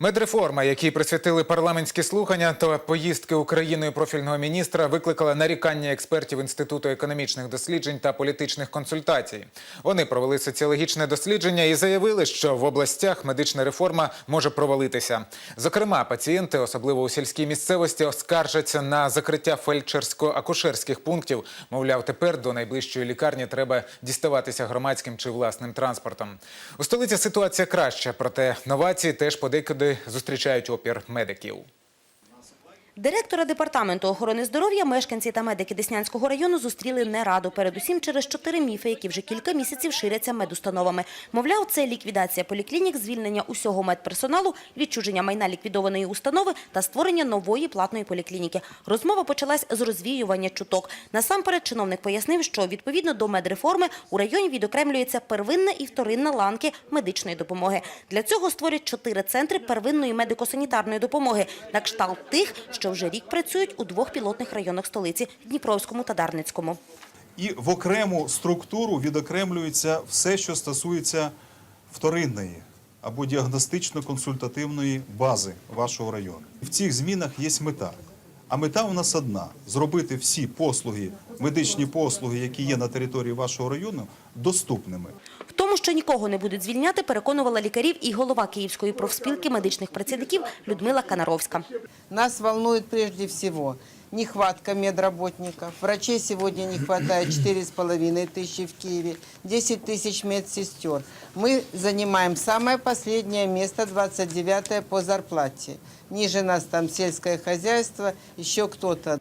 Медреформа, якій присвятили парламентські слухання та поїздки Україною профільного міністра, викликала нарікання експертів Інституту економічних досліджень та політичних консультацій. Вони провели соціологічне дослідження і заявили, що в областях медична реформа може провалитися. Зокрема, пацієнти, особливо у сільській місцевості, оскаржаться на закриття фельдшерсько-акушерських пунктів. Мовляв, тепер до найближчої лікарні треба діставатися громадським чи власним транспортом. У столиці ситуація краща, проте новації теж подекуди зустрічають опір медиків. Директора департаменту охорони здоров'я мешканці та медики Деснянського району зустріли не раду, передусім через чотири міфи, які вже кілька місяців ширяться медустановами. Мовляв, це ліквідація поліклінік, звільнення усього медперсоналу, відчуження майна ліквідованої установи та створення нової платної поліклініки. Розмова почалась з розвіювання чуток. Насамперед, чиновник пояснив, що відповідно до медреформи у районі відокремлюється первинна і вторинна ланки медичної допомоги. Для цього створять чотири центри первинної медико-санітарної допомоги на кшталт тих, що вже рік працюють у двох пілотних районах столиці – Дніпровському та Дарницькому. І в окрему структуру відокремлюється все, що стосується вторинної або діагностично-консультативної бази вашого району. В цих змінах є мета. А мета у нас одна зробити всі послуги, медичні послуги, які є на території вашого району, доступними В тому, що нікого не будуть звільняти, переконувала лікарів і голова Київської профспілки медичних працівників Людмила Канаровська. Нас волнует прежде всего нехватка медработников. Врачей сегодня не хватает 4,5 тысячи в Киеве, 10 тысяч медсестер. Мы занимаем самое последнее место, 29 по зарплате. Ниже нас там сельское хозяйство, еще кто-то.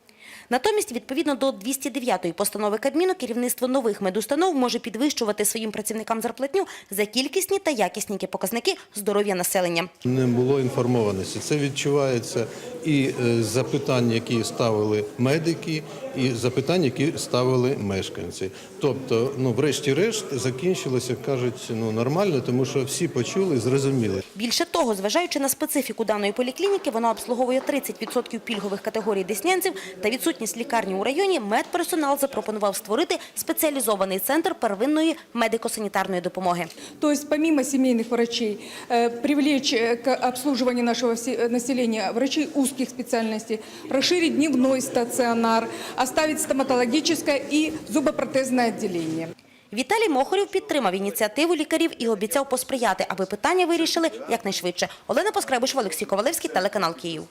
Натомість, відповідно до 209-ї постанови Кабміну, керівництво нових медустанов може підвищувати своїм працівникам зарплатню за кількісні та якісні показники здоров'я населення. Не було інформованості. Це відчувається і е, з запитань, які ставили медики, і запитань, які ставили мешканці. Тобто, ну, врешті-решт, закінчилося, кажуть, ну нормально, тому що всі почули, зрозуміли. Більше того, зважаючи на специфіку даної поліклініки, вона обслуговує 30% пільгових категорій деснянців та відсутність лікарні у районі, медперсонал запропонував створити спеціалізований центр первинної медико-санітарної допомоги. То есть помимо семейных врачей э, привлечь э, к обслуживанию нашего все- э, населения врачей узких специальностей, расширить дневной стационар, оставить стоматологическое и зубопротезное отделение. Віталій Мохорів підтримав ініціативу лікарів і обіцяв посприяти, аби питання вирішили якнайшвидше. Олена Поскребиш, Олексій Ковалевський, телеканал Київ.